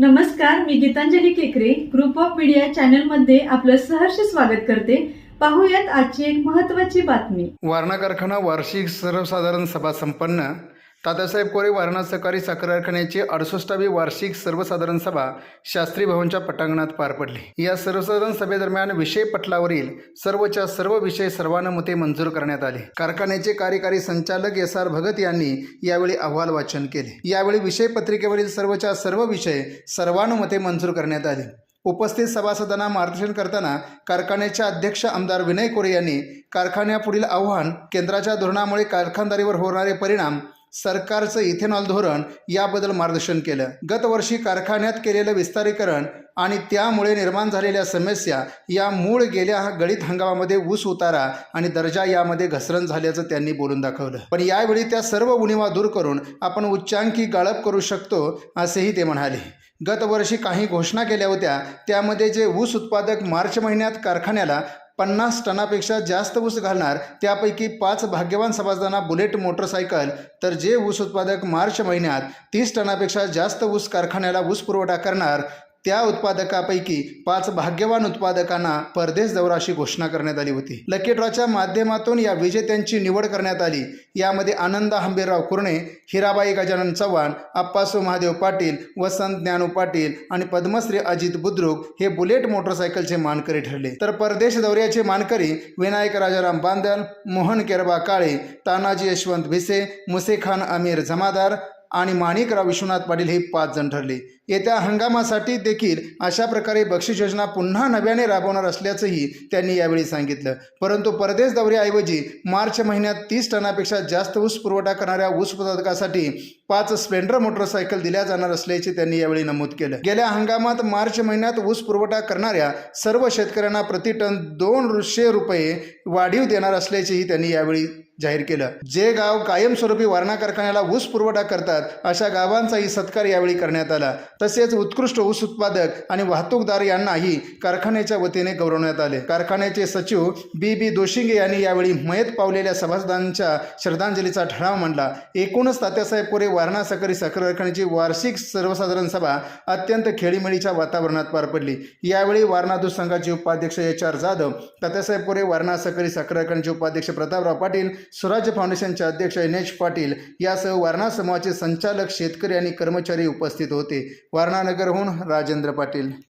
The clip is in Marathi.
नमस्कार मी गीतांजली केकरे. ग्रुप ऑफ मीडिया चॅनलमध्ये आपलं सहर्ष स्वागत करते. पाहूयात आजची एक महत्वाची बातमी. वारणा कारखाना वार्षिक सर्वसाधारण सभा संपन्न. तात्यासाहेब कोरे वारणा सहकारी साखर कारखान्याची अडुसष्टावी वार्षिक सर्वसाधारण सभा शास्त्री भवनच्या पटांगणात पार पडली. या सर्वसाधारण सभेदरम्यान विषय पटलावरील सर्वच्या सर्व विषय सर्वानुमते मंजूर करण्यात आले. कारखान्याचे कार्यकारी संचालक एस आर भगत यांनी यावेळी अहवाल वाचन केले. यावेळी विषय पत्रिकेवरील सर्वच्या सर्व विषय सर्वानुमते मंजूर करण्यात आले. उपस्थित सभासदांना मार्गदर्शन करताना कारखान्याचे अध्यक्ष आमदार विनय कोरे यांनी कारखान्यापुढील आव्हान केंद्राच्या धोरणामुळे कारखानदारीवर होणारे परिणाम सरकारचं इथेनॉल धोरण याबद्दल मार्गदर्शन केलं. गतवर्षी कारखान्यात केलेलं विस्तारीकरण आणि त्यामुळे निर्माण झालेल्या समस्या या मूळ गेल्या गळीत हंगामामध्ये ऊस उतारा आणि दर्जा यामध्ये घसरण झाल्याचं त्यांनी बोलून दाखवलं. पण यावेळी त्या सर्व उणीवा दूर करून आपण उच्चांकी गाळप करू शकतो असेही ते म्हणाले. गतवर्षी काही घोषणा केल्या होत्या. त्यामध्ये जे ऊस उत्पादक मार्च महिन्यात कारखान्याला पन्नास टनापेक्षा जास्त ऊस घालणार त्यापैकी पाच भाग्यवान सभासदांना बुलेट मोटरसायकल तर जे ऊस उत्पादक मार्च महिन्यात तीस टनापेक्षा जास्त ऊस कारखान्याला ऊस पुरवठा करणार त्या उत्पादकापैकी पाच भाग्यवान उत्पादकांना परदेश दौराशी घोषणा करण्यात आली होती. लकी ड्रॉच्या माध्यमातून या विजेत्यांची निवड करण्यात आली. यामध्ये आनंद हंबीरराव कुर्णे हिराबाई गजानन चव्हाण अप्पासू महादेव पाटील वसंत ज्ञानू पाटील आणि पद्मश्री अजित बुद्रुक हे बुलेट मोटरसायकलचे मानकरी ठरले. तर परदेश दौऱ्याचे मानकरी विनायक राजाराम बांदल मोहन केरबा काळे तानाजी यशवंत भिसे मुसेखान अमीर जमादार आणि माणिकराव विश्वनाथ पाटील हे पाच जण ठरले. येत्या हंगामासाठी देखील अशा प्रकारे बक्षीस योजना पुन्हा नव्याने राबवणार असल्याचंही त्यांनी यावेळी सांगितलं. परंतु परदेश दौऱ्याऐवजी मार्च महिन्यात तीस टनापेक्षा जास्त ऊस पुरवठा करणाऱ्या ऊस उत्पादकासाठी पाच स्प्लेंडर मोटरसायकल दिल्या जाणार असल्याचे त्यांनी यावेळी नमूद केलं. गेल्या हंगामात मार्च महिन्यात ऊस पुरवठा करणाऱ्या सर्व शेतकऱ्यांना प्रति टन दोनशे रुपये वाढीव देणार असल्याचेही त्यांनी यावेळी जाहीर केलं. जे गाव कायमस्वरूपी वारणा कारखान्याला ऊस पुरवठा करतात अशा गावांचाही सत्कार यावेळी करण्यात आला. तसेच उत्कृष्ट ऊस उत्पादक आणि वाहतूकदार यांनाही कारखान्याच्या वतीने गौरवण्यात आले. कारखान्याचे सचिव बी बी दोशिंगे यांनी यावेळी मयत पावलेल्या सभासदांच्या श्रद्धांजलीचा ठराव मांडला. एकूणच तात्यासाहेब पुरे वारणा साखरी साखर कारखान्याची वार्षिक सर्वसाधारण सभा अत्यंत खेळीमेळीच्या वातावरणात पार पडली. यावेळी वारणा दूध संघाचे उपाध्यक्ष एच आर जाधव तात्यासाहेब पुरे वारणा साखरी साखर कारखान्याचे उपाध्यक्ष प्रतापराव पाटील स्वराज्य फाउंडेशनचे अध्यक्ष एन एच पाटील यासह वारणा समूहाचे संचालक शेतकरी आणि कर्मचारी उपस्थित होते. वारणानगरहून राजेंद्र पाटील.